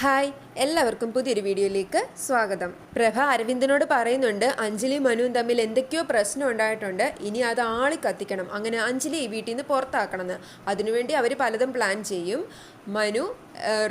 Hi എല്ലാവർക്കും പുതിയൊരു വീഡിയോയിലേക്ക് സ്വാഗതം. പ്രഭ അരവിന്ദനോട് പറയുന്നുണ്ട് അഞ്ജലി മനുവും തമ്മിൽ എന്തൊക്കെയോ പ്രശ്നം ഉണ്ടായിട്ടുണ്ട്. ഇനി അത് ആളി കത്തിക്കണം. അങ്ങനെ അഞ്ജലി വീട്ടിൽ നിന്ന് പുറത്താക്കണമെന്ന്. അതിനുവേണ്ടി അവർ പലതും പ്ലാൻ ചെയ്യും. മനു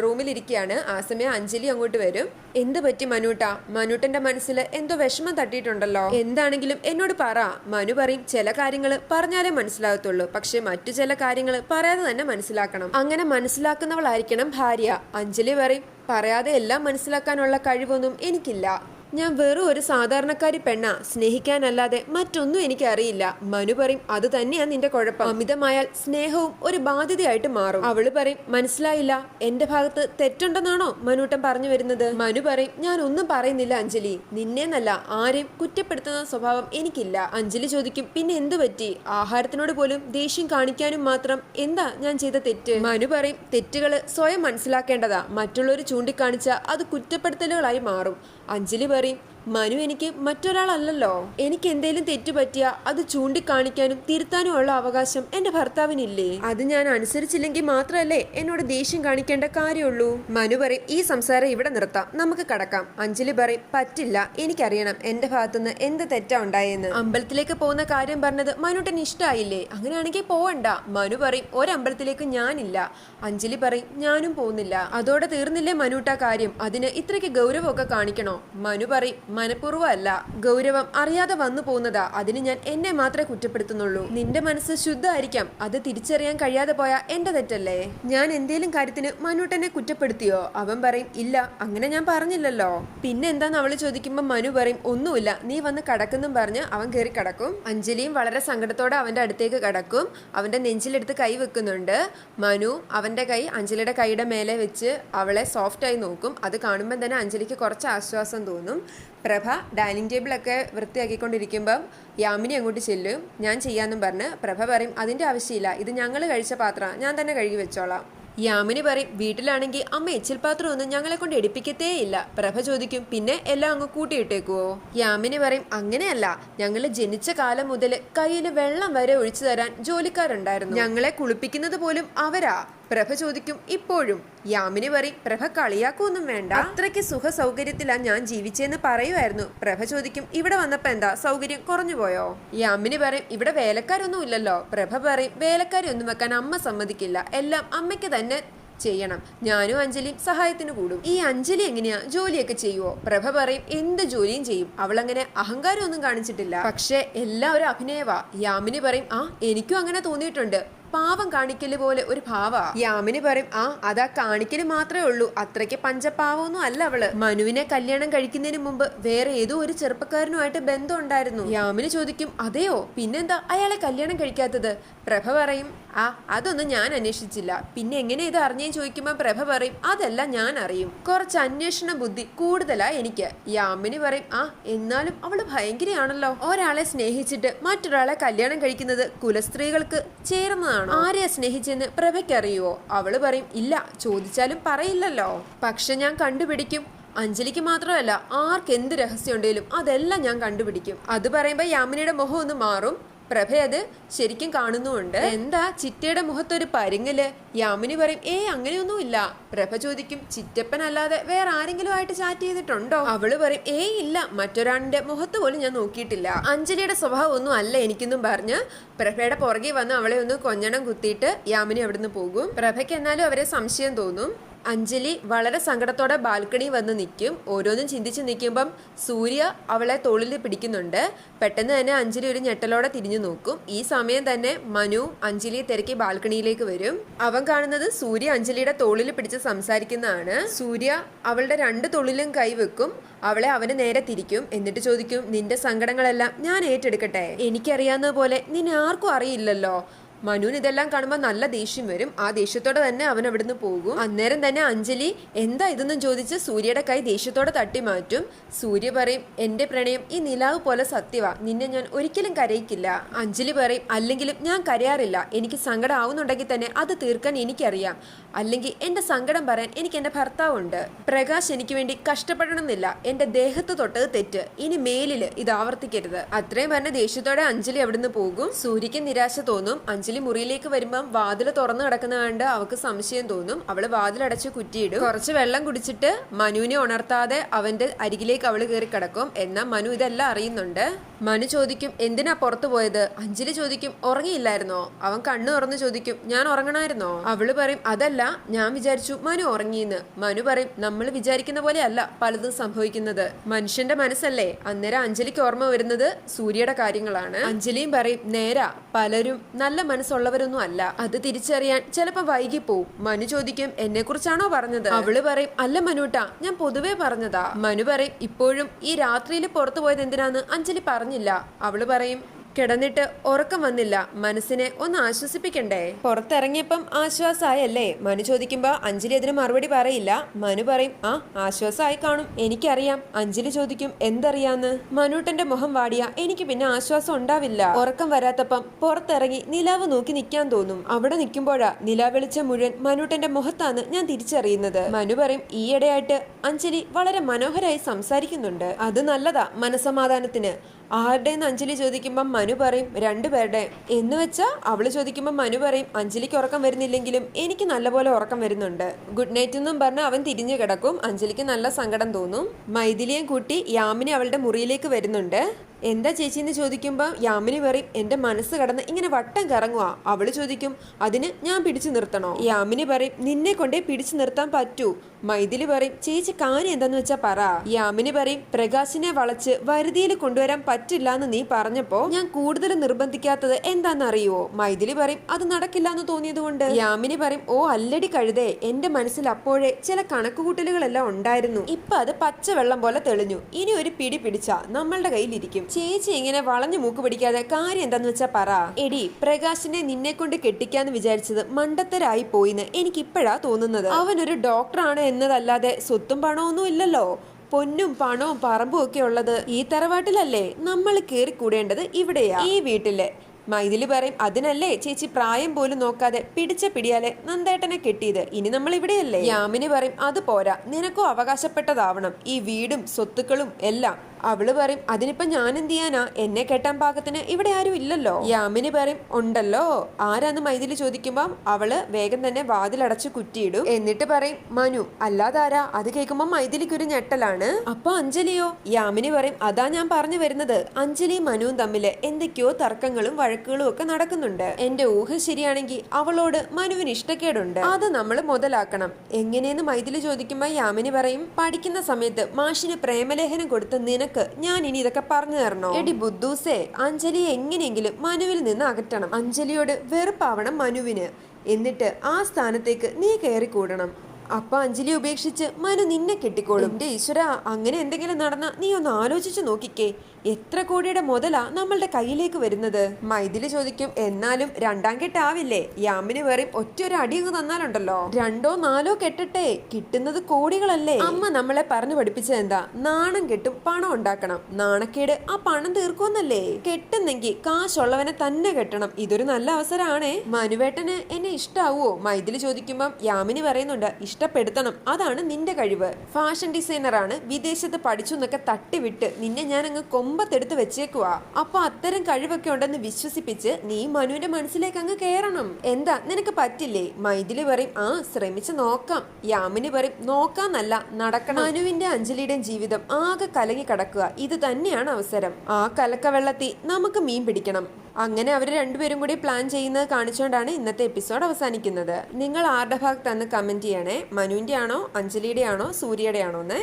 റൂമിലിരിക്കുകയാണ്. ആ സമയം അഞ്ജലി അങ്ങോട്ട് വരും. എന്ത് പറ്റി മനുട്ടാ? മനുട്ടന്റെ മനസ്സിൽ എന്തോ വിഷമം തട്ടിയിട്ടുണ്ടല്ലോ. എന്താണെങ്കിലും എന്നോട് പറ. മനു പറയും ചില കാര്യങ്ങൾ പറഞ്ഞാലേ മനസ്സിലാകത്തുള്ളൂ. പക്ഷെ മറ്റു ചില കാര്യങ്ങൾ പറയാതെ തന്നെ മനസ്സിലാക്കണം. അങ്ങനെ മനസ്സിലാക്കുന്നവളായിരിക്കണം ഭാര്യ. അഞ്ജലി പറയും പറയാതെ എല്ലാം മനസ്സിലാക്കാനുള്ള കഴിവൊന്നും എനിക്കില്ല. ഞാൻ വെറും ഒരു സാധാരണക്കാരി പെണ്ണ. സ്നേഹിക്കാനല്ലാതെ മറ്റൊന്നും എനിക്കറിയില്ല. മനു പറയും അത് തന്നെയാ നിന്റെ കുഴപ്പം. അമിതമായാൽ സ്നേഹവും ഒരു ബാധ്യതയായിട്ട് മാറും. അവൾ പറയും മനസ്സിലായില്ല. എന്റെ ഭാഗത്ത് തെറ്റുണ്ടെന്നാണോ മനുട്ടം പറഞ്ഞു വരുന്നത്? മനു പറയും ഞാൻ ഒന്നും പറയുന്നില്ല അഞ്ജലി. നിന്നേന്നല്ല. ആരെയും കുറ്റപ്പെടുത്തുന്ന സ്വഭാവം എനിക്കില്ല. അഞ്ജലി ചോദിക്കും പിന്നെ എന്ത് പറ്റി? ആഹാരത്തിനോട് പോലും ദേഷ്യം കാണിക്കാനും മാത്രം എന്താ ഞാൻ ചെയ്ത തെറ്റ്? മനു പറയും തെറ്റുകൾ സ്വയം മനസ്സിലാക്കേണ്ടതാ. മറ്റുള്ളവർ ചൂണ്ടിക്കാണിച്ച അത് കുറ്റപ്പെടുത്തലുകളായി മാറും. അഞ്ജലി പറയും. മനു എനിക്ക് മറ്റൊരാളല്ലല്ലോ. എനിക്ക് എന്തേലും തെറ്റു പറ്റിയ അത് ചൂണ്ടിക്കാണിക്കാനും തിരുത്താനും ഉള്ള അവകാശം എന്റെ ഭർത്താവിനില്ലേ? അത് ഞാൻ അനുസരിച്ചില്ലെങ്കിൽ മാത്രമല്ലേ എന്നോട് ദേഷ്യം കാണിക്കേണ്ട കാര്യമുള്ളൂ. മനു പറയും ഈ സംസാരം ഇവിടെ നിർത്താം. നമുക്ക് കടക്കാം. അഞ്ജലി പറയും പറ്റില്ല. എനിക്കറിയണം എന്റെ ഭാഗത്തുനിന്ന് എന്ത് തെറ്റാ ഉണ്ടായെന്ന്. അമ്പലത്തിലേക്ക് പോകുന്ന കാര്യം പറഞ്ഞത് മനുട്ടൻ ഇഷ്ടായില്ലേ? അങ്ങനെയാണെങ്കിൽ പോവണ്ട. മനു പറയും ഒരമ്പലത്തിലേക്ക് ഞാനില്ല. അഞ്ജലി പറയും ഞാനും പോകുന്നില്ല. അതോടെ തീർന്നില്ലേ മനുട്ട കാര്യം? അതിന് ഇത്രയ്ക്ക് ഗൗരവമൊക്കെ കാണിക്കണോ? മനു പറയും മനഃപൂർവമല്ല. ഗൗരവം അറിയാതെ വന്നു പോകുന്നതാ. അതിന് ഞാൻ എന്നെ മാത്രമേ കുറ്റപ്പെടുത്തുന്നുള്ളൂ. നിന്റെ മനസ്സ് ശുദ്ധമായിരിക്കാം. അത് തിരിച്ചറിയാൻ കഴിയാതെ പോയ എന്റെ തെറ്റല്ലേ? ഞാൻ എന്തേലും കാര്യത്തിന് മനുട്ടനെ കുറ്റപ്പെടുത്തിയോ? അവൻ പറയും ഇല്ല അങ്ങനെ ഞാൻ പറഞ്ഞില്ലല്ലോ. പിന്നെ എന്താന്ന് അവൾ ചോദിക്കുമ്പോൾ മനു പറയും ഒന്നുമില്ല. നീ വന്ന് കടക്കെന്നും പറഞ്ഞ് അവൻ കയറി കടക്കും. അഞ്ജലിയും വളരെ സങ്കടത്തോടെ അവന്റെ അടുത്തേക്ക് കടക്കും. അവന്റെ നെഞ്ചിലെടുത്ത് കൈ വെക്കുന്നുണ്ട്. മനു അവന്റെ കൈ അഞ്ജലിയുടെ കൈയുടെ മേലെ വെച്ച് അവളെ സോഫ്റ്റായി നോക്കും. അത് കാണുമ്പോൾ തന്നെ അഞ്ജലിക്ക് കുറച്ച് ആശ്വാസം തോന്നും. പ്രഭ ഡൈനിങ് ടേബിളൊക്കെ വൃത്തിയാക്കിക്കൊണ്ടിരിക്കുമ്പം യാമിനി അങ്ങോട്ട് ചെല്ലും. ഞാൻ ചെയ്യാമെന്നും പറഞ്ഞ് പ്രഭ പറയും അതിന്റെ ആവശ്യമില്ല ഇത് ഞങ്ങൾ കഴിച്ച പാത്രം ഞാൻ തന്നെ കഴുകി വെച്ചോളാം. യാമിനി പറയും വീട്ടിലാണെങ്കിൽ അമ്മ എച്ചിൽ പാത്രം ഒന്നും ഞങ്ങളെ കൊണ്ട് എടുപ്പിക്കത്തേ ഇല്ല. പ്രഭ ചോദിക്കും പിന്നെ എല്ലാം അങ്ങ് കൂട്ടിയിട്ടേക്കുവോ യാമിനി പറയും അങ്ങനെയല്ല ഞങ്ങൾ ജനിച്ച കാലം മുതൽ കയ്യിൽ വെള്ളം വരെ ഒഴിച്ചു തരാൻ ജോലിക്കാരുണ്ടായിരുന്നു. ഞങ്ങളെ കുളിപ്പിക്കുന്നത് പോലും അവരാ. പ്രഭ ചോദിക്കും ഇപ്പോഴും യാമിനി പറയും പ്രഭ കളിയാക്കൊന്നും വേണ്ട. അത്രയ്ക്ക് സുഖ സൗകര്യത്തിലാ ഞാൻ ജീവിച്ചെന്ന് പറയുമായിരുന്നു പ്രഭ ചോദിക്കും ഇവിടെ വന്നപ്പോ എന്താ? സൗകര്യം കുറഞ്ഞുപോയോ യാമിനി പറയും ഇവിടെ വേലക്കാരൊന്നും ഇല്ലല്ലോ. പ്രഭ പറയും വേലക്കാരി ഒന്നും വെക്കാൻ അമ്മ സമ്മതിക്കില്ല. എല്ലാം അമ്മയ്ക്ക് തന്നെ ചെയ്യണം. ഞാനും അഞ്ജലിയും സഹായത്തിന് കൂടും. ഈ അഞ്ജലി എങ്ങനെയാ ജോലിയൊക്കെ ചെയ്യുവോ? പ്രഭ പറയും എന്ത് ജോലിയും ചെയ്യും. അവളങ്ങനെ അഹങ്കാരം ഒന്നും കാണിച്ചിട്ടില്ല. പക്ഷെ എല്ലാവരും അഭിനയവാ. യാമിനി പറയും ആ എനിക്കും അങ്ങനെ തോന്നിയിട്ടുണ്ട്. പാവം കാണിക്കൽ പോലെ ഒരു ഭാവ. യാമിനി പറയും ആ അതാ കാണിക്കൽ മാത്രമേ ഉള്ളൂ. അത്രയ്ക്ക് പഞ്ചപാവൊന്നും അല്ല അവൾ. മനുവിനെ കല്യാണം കഴിക്കുന്നതിന് മുമ്പ് വേറെ ഏതോ ഒരു ചെറുപ്പക്കാരനുമായിട്ട് ബന്ധം ഉണ്ടായിരുന്നു യാമിനി ചോദിക്കും അതെയോ? പിന്നെന്താ? അയാളെ കല്യാണം കഴിക്കാത്തത്? പ്രഭ പറയും ആ അതൊന്നും ഞാൻ അന്വേഷിച്ചില്ല. പിന്നെ എങ്ങനെ ഇത് അറിഞ്ഞേ ചോദിക്കുമ്പോൾ പ്രഭ പറയും അതെല്ലാം ഞാൻ അറിയും. കുറച്ച് അന്വേഷണ ബുദ്ധി കൂടുതലാ എനിക്ക്. യാമിനി പറയും ആ എന്നാലും അവൾ ഭയങ്കരയാണല്ലോ. ഒരാളെ സ്നേഹിച്ചിട്ട് മറ്റൊരാളെ കല്യാണം കഴിക്കുന്നത് കുലസ്ത്രീകൾക്ക് ചേർന്നതാണ്? ആരെയാ സ്നേഹിച്ചെന്ന് പ്രഭയ്ക്കറിയുവോ? അവൾ പറയും ഇല്ല ചോദിച്ചാലും പറയില്ലല്ലോ. പക്ഷെ ഞാൻ കണ്ടുപിടിക്കും. അഞ്ജലിക്ക് മാത്രമല്ല ആർക്കെന്ത് രഹസ്യം ഉണ്ടെങ്കിലും അതെല്ലാം ഞാൻ കണ്ടുപിടിക്കും. അത് പറയുമ്പോൾ യാമിനിയുടെ മുഖം ഒന്ന് മാറും. പ്രഭ അത് ശരിക്കും കാണുന്നുമുണ്ട്. എന്താ ചിറ്റയുടെ മുഖത്തൊരു പരിങ്ങൽ? യാമിനി പറയും ഏ അങ്ങനെയൊന്നും ഇല്ല പ്രഭ ചോദിക്കും ചിറ്റപ്പൻ അല്ലാതെ വേറെ ആരെങ്കിലും ആയിട്ട് ചാറ്റ് ചെയ്തിട്ടുണ്ടോ? അവൾ പറയും ഏ ഇല്ല മറ്റൊരാളിന്റെ മുഖത്ത് പോലും ഞാൻ നോക്കിയിട്ടില്ല. അഞ്ജലിയുടെ സ്വഭാവം ഒന്നും അല്ല എനിക്കൊന്നും പറഞ്ഞ് പ്രഭയുടെ പുറകെ വന്ന് അവളെ ഒന്ന് കൊഞ്ഞണം കുത്തിയിട്ട് യാമിനി അവിടുന്ന് പോകും. പ്രഭയ്ക്ക് എന്നാലും അവരെ സംശയം തോന്നും. അഞ്ജലി വളരെ സങ്കടത്തോടെ ബാൽക്കണി വന്ന് നിൽക്കും. ഓരോന്നും ചിന്തിച്ച് നിൽക്കുമ്പം സൂര്യ അവളെ തോളിൽ പിടിക്കുന്നുണ്ട്. പെട്ടെന്ന് തന്നെ അഞ്ജലി ഒരു ഞെട്ടലോടെ തിരിഞ്ഞു നോക്കും. ഈ സമയം തന്നെ മനു അഞ്ജലിയെ തിരക്കി ബാൽക്കണിയിലേക്ക് വരും. അവൻ കാണുന്നത് സൂര്യ അഞ്ജലിയുടെ തോളിൽ പിടിച്ച് സംസാരിക്കുന്നതാണ്. സൂര്യ അവളുടെ രണ്ട് തൊളിലും കൈവെക്കും അവളെ അവന് നേരെ തിരിക്കും. എന്നിട്ട് ചോദിക്കും നിന്റെ സങ്കടങ്ങളെല്ലാം ഞാൻ ഏറ്റെടുക്കട്ടെ? എനിക്കറിയാവുന്ന പോലെ നിന്നെ ആർക്കും അറിയില്ലല്ലോ. മനുവിന് ഇതെല്ലാം കാണുമ്പോൾ നല്ല ദേഷ്യം വരും. ആ ദേഷ്യത്തോടെ തന്നെ അവൻ അവിടുന്ന് പോകും. അന്നേരം തന്നെ അഞ്ജലി എന്താ ഇതെന്നും ചോദിച്ച് സൂര്യയുടെ കൈ ദേഷ്യത്തോടെ തട്ടി മാറ്റും. സൂര്യ പറയും എന്റെ പ്രണയം ഈ നിലാവ് പോലെ സത്യവ. നിന്നെ ഞാൻ ഒരിക്കലും കരയിക്കില്ല. അഞ്ജലി പറയും അല്ലെങ്കിലും ഞാൻ കരയാറില്ല. എനിക്ക് സങ്കടം ആവുന്നുണ്ടെങ്കിൽ തന്നെ അത് തീർക്കാൻ എനിക്കറിയാം. അല്ലെങ്കിൽ എന്റെ സങ്കടം പറയാൻ എനിക്ക് എന്റെ ഭർത്താവുണ്ട്. പ്രകാശ് എനിക്ക് വേണ്ടി കഷ്ടപ്പെടണമെന്നില്ല. എന്റെ ദേഹത്ത് തൊട്ടത് തെറ്റ്. ഇനി മേലിൽ ഇത് ആവർത്തിക്കരുത്. അത്രയും പറഞ്ഞ ദേഷ്യത്തോടെ അഞ്ജലി അവിടുന്ന് പോകും. സൂര്യക്ക് നിരാശ തോന്നും. അഞ്ജലി മുറിയിലേക്ക് വരുമ്പം വാതിൽ തുറന്നു കിടക്കുന്ന കണ്ട് അവൾക്ക് സംശയം തോന്നും. അവൾ വാതിലടച്ച് കുറ്റിയിടും. കുറച്ച് വെള്ളം കുടിച്ചിട്ട് മനുവിനെ ഉണർത്താതെ അവന്റെ അരികിലേക്ക് അവൾ കയറി കിടക്കും. എന്നാൽ മനു ഇതെല്ലാം അറിയുന്നുണ്ട്. മനു ചോദിക്കും എന്തിനാ പുറത്തു പോയത്? അഞ്ജലി ചോദിക്കും ഉറങ്ങിയില്ലായിരുന്നോ? അവൻ കണ്ണു തുറന്ന് ചോദിക്കും ഞാൻ ഉറങ്ങണായിരുന്നോ അവൾ പറയും അതല്ല ഞാൻ വിചാരിച്ചു മനു ഉറങ്ങിയെന്ന്. മനു പറയും നമ്മൾ വിചാരിക്കുന്ന പോലെ അല്ല പലതും സംഭവിക്കുന്നത്. മനുഷ്യന്റെ മനസ്സല്ലേ? അന്നേരം അഞ്ജലിക്ക് ഓർമ്മ വരുന്നത് സൂര്യയുടെ കാര്യങ്ങളാണ്. അഞ്ജലിയും പറയും നേരാ പലരും നല്ല മനസ്സുള്ളവരൊന്നും അല്ല. അത് തിരിച്ചറിയാൻ ചിലപ്പോ വൈകിപ്പോവും. മനു ചോദിക്കും എന്നെ കുറിച്ചാണോ പറഞ്ഞത്? അവൾ പറയും അല്ല മനുട്ട ഞാൻ പൊതുവേ പറഞ്ഞതാ. മനു പറയും ഇപ്പോഴും ഈ രാത്രിയിൽ പുറത്തു പോയത് എന്തിനാന്ന് അഞ്ജലി പറഞ്ഞില്ല. അവൾ പറയും കിടന്നിട്ട് ഉറക്കം വന്നില്ല. മനസ്സിനെ ഒന്ന് ആശ്വസിപ്പിക്കണ്ടേ? പുറത്തിറങ്ങിയപ്പം ആശ്വാസായല്ലേ? മനു ചോദിക്കുമ്പോ അഞ്ജലി അതിന് മറുപടി പറയില്ല. മനു പറയും ആ ആശ്വാസമായി കാണും. എനിക്കറിയാം. അഞ്ജലി ചോദിക്കും എന്തറിയാന്ന്? മനുട്ടന്റെ മുഖം വാടിയ എനിക്ക് പിന്നെ ആശ്വാസം ഉണ്ടാവില്ല. ഉറക്കം വരാത്തപ്പം പുറത്തിറങ്ങി നിലാവ് നോക്കി നിൽക്കാൻ തോന്നും. അവിടെ നിൽക്കുമ്പോഴാ നിലാവെളിച്ച മുഴുവൻ മനുട്ടന്റെ മുഖത്താണ് ഞാൻ തിരിച്ചറിയുന്നത്. മനു പറയും ഈയിടെയായിട്ട് അഞ്ജലി വളരെ മനോഹരമായി സംസാരിക്കുന്നുണ്ട്. അത് നല്ലതാ മനസമാധാനത്തിന് ആരുടെന്ന് അഞ്ജലി ചോദിക്കുമ്പം മനു പറയും രണ്ടുപേരുടെ എന്ന് വെച്ചാ അവൾ ചോദിക്കുമ്പം മനു പറയും അഞ്ജലിക്ക് ഉറക്കം വരുന്നില്ലെങ്കിലും എനിക്ക് നല്ലപോലെ ഉറക്കം വരുന്നുണ്ട്. ഗുഡ് നൈറ്റ് എന്നും പറഞ്ഞ് അവൻ തിരിഞ്ഞു കിടക്കും. അഞ്ജലിക്ക് നല്ല സങ്കടം തോന്നും. മൈഥിലിയും കൂട്ടി യാമിനി അവളുടെ മുറിയിലേക്ക് വരുന്നുണ്ട്. എന്താ ചേച്ചി എന്ന് ചോദിക്കുമ്പോൾ യാമിനി പറയും എന്റെ മനസ്സ് കടന്ന് ഇങ്ങനെ വട്ടം കറങ്ങുക അവൾ ചോദിക്കും അതിന് ഞാൻ പിടിച്ചു നിർത്തണോ? യാമിനി പറയും നിന്നെ കൊണ്ടേ പിടിച്ചു നിർത്താൻ പറ്റൂ. മൈഥിലി പറയും ചേച്ചി കാര്യം എന്താന്ന് വെച്ചാ പറ. യാമിനി പറയും പ്രകാശിനെ വളച്ച് വരുതിയിൽ കൊണ്ടുവരാൻ പറ്റില്ല എന്ന് നീ പറഞ്ഞപ്പോ ഞാൻ കൂടുതൽ നിർബന്ധിക്കാത്തത് എന്താണെന്നറിയോ മൈഥിലി പറയും അത് നടക്കില്ല എന്ന് തോന്നിയത് കൊണ്ട്. യാമിനി പറയും ഓ അല്ലടി കഴുതേ എന്റെ മനസ്സിൽ അപ്പോഴേ ചില കണക്കുകൂട്ടലുകളെല്ലാം ഉണ്ടായിരുന്നു. ഇപ്പൊ അത് പച്ചവെള്ളം പോലെ തെളിഞ്ഞു. ഇനി ഒരു പിടി പിടിച്ച നമ്മളുടെ കയ്യിലിരിക്കും. ചേച്ചി ഇങ്ങനെ വളഞ്ഞു മൂക്ക് പിടിക്കാതെ കാര്യം എന്താന്ന് വെച്ചാ പറ. എടി പ്രകാശിനെ നിന്നെ കൊണ്ട് കെട്ടിക്കാന്ന് വിചാരിച്ചത് മണ്ടത്തരായി പോയിന്ന് എനിക്കിപ്പോഴാ തോന്നുന്നത്. അവനൊരു ഡോക്ടറാണ് എന്നതല്ലാതെ സ്വത്തും പണമൊന്നും ഇല്ലല്ലോ. പൊന്നും പണവും പറമ്പും ഒക്കെ ഉള്ളത് ഈ തറവാട്ടിലല്ലേ? നമ്മൾ കേറി കൂടേണ്ടത് ഇവിടെയാ. ഈ വീട്ടിലെ. മൈതിൽ പറയും അതിനല്ലേ ചേച്ചി പ്രായം പോലും നോക്കാതെ പിടിച്ച പിടിയാലെ നന്ദേട്ടനെ കെട്ടിയത്. ഇനി നമ്മൾ ഇവിടെയല്ലേ? യാമിനി പറയും അത് പോരാ. നിനക്കോ അവകാശപ്പെട്ടതാവണം. ഈ വീടും സ്വത്തുക്കളും എല്ലാം അവൾ പറയും അതിനിപ്പം ഞാൻ എന്ത് ചെയ്യാനാ എന്നെ കെട്ടാൻ പാകത്തിന് ഇവിടെ ആരും ഇല്ലല്ലോ. യാമിനി പറയും ഉണ്ടല്ലോ. ആരാന്ന് മൈഥിലി ചോദിക്കുമ്പോൾ അവൾ വേഗം തന്നെ വാതിലടച്ച് കുറ്റിയിടും. എന്നിട്ട് പറയും മനു അല്ലാതാരാ? അത് കേൾക്കുമ്പോൾ മൈഥിലിക്ക് ഒരു ഞെട്ടലാണ്. അപ്പൊ അഞ്ജലിയോ? യാമിനി പറയും അതാ ഞാൻ പറഞ്ഞു വരുന്നത്. അഞ്ജലിയും മനുവും തമ്മിൽ എന്തൊക്കെയോ തർക്കങ്ങളും വഴക്കുകളും ഒക്കെ നടക്കുന്നുണ്ട്. എന്റെ ഊഹ ശരിയാണെങ്കിൽ അവളോട് മനുവിന് ഇഷ്ടക്കേടുണ്ട്. അത് നമ്മൾ മുതലാക്കണം. എങ്ങനെയെന്ന് മൈഥിലി ചോദിക്കുമ്പോൾ യാമിനി പറയും പഠിക്കുന്ന സമയത്ത് മാഷിന് പ്രേമലേഖനം കൊടുത്ത നിനക്ക് ഞാൻ ഇനി ഇതൊക്കെ പറഞ്ഞു തരണോ? എടി ബുദ്ധൂസേ അഞ്ജലി എങ്ങനെയെങ്കിലും മനുവിൽ നിന്ന് അകറ്റണം. അഞ്ജലിയോട് വെറുപ്പാവണം മനുവിന്. എന്നിട്ട് ആ സ്ഥാനത്തേക്ക് നീ കയറി കൂടണം അപ്പൊ അഞ്ജലി ഉപേക്ഷിച്ച് മനു നിന്നെ കെട്ടിക്കോളും. എന്റെ ഈശ്വര അങ്ങനെ എന്തെങ്കിലും നടന്ന നീ ഒന്ന് ആലോചിച്ചു നോക്കിക്കേ. എത്ര കോടിയുടെ മുതലാ നമ്മളുടെ കയ്യിലേക്ക് വരുന്നത്? മൈഥിലി ചോദിക്കും എന്നാലും രണ്ടാം കെട്ടാവില്ലേ? യാമിന് വെറും ഒറ്റ ഒരു അടി അങ്ങ് തന്നാലുണ്ടല്ലോ. രണ്ടോ നാലോ കെട്ടട്ടെ കിട്ടുന്നത് കോടികളല്ലേ? അമ്മ നമ്മളെ പറഞ്ഞു പഠിപ്പിച്ചത് എന്താ? നാണം കെട്ടും പണം ഉണ്ടാക്കണം. നാണക്കേട് ആ പണം തീർക്കുമെന്നല്ലേ? കെട്ടുന്നെങ്കിൽ കാശുള്ളവനെ തന്നെ കെട്ടണം. ഇതൊരു നല്ല അവസരമാണേ മനുവേട്ടന് എന്നെ ഇഷ്ടാവോ? മൈഥിലി ചോദിക്കുമ്പം യാമിനി പറയുന്നുണ്ട് ഇഷ്ടപ്പെടുത്തണം. അതാണ് നിന്റെ കഴിവ്. ഫാഷൻ ഡിസൈനറാണ്. വിദേശത്ത് പഠിച്ചു എന്നൊക്കെ തട്ടിവിട്ട് നിന്നെ ഞാൻ അങ്ങ് കൊമ്പത്തെടുത്ത് വെച്ചേക്കുവാ. അപ്പൊ അത്തരം കഴിവൊക്കെ ഉണ്ടെന്ന് വിശ്വസിപ്പിച്ച് നീ മനുവിന്റെ മനസ്സിലേക്ക് അങ്ങ് കയറണം എന്താ? നിനക്ക് പറ്റില്ലേ? മൈഥിലി പറയും ആ ശ്രമിച്ചു നോക്കാം. യാമിനി പറയും നോക്കാന്നല്ല നടക്കണം. മനുവിന്റെ അഞ്ജലിയുടെ ജീവിതം ആകെ കലങ്ങി കടക്കുക. ഇത് തന്നെയാണ് അവസരം. ആ കലക്കവെള്ളത്തിൽ നമുക്ക് മീൻ പിടിക്കണം. അങ്ങനെ അവർ രണ്ടുപേരും കൂടി പ്ലാൻ ചെയ്യുന്നത് കാണിച്ചുകൊണ്ടാണ് ഇന്നത്തെ എപ്പിസോഡ് അവസാനിക്കുന്നത്. നിങ്ങൾ ആരുടെ ഭാഗത്ത് അന്ന് കമന്റ് ചെയ്യണേ? മനുവിന്റെ ആണോ അഞ്ജലിയുടെ ആണോ സൂര്യയുടെ ആണോ എന്ന്?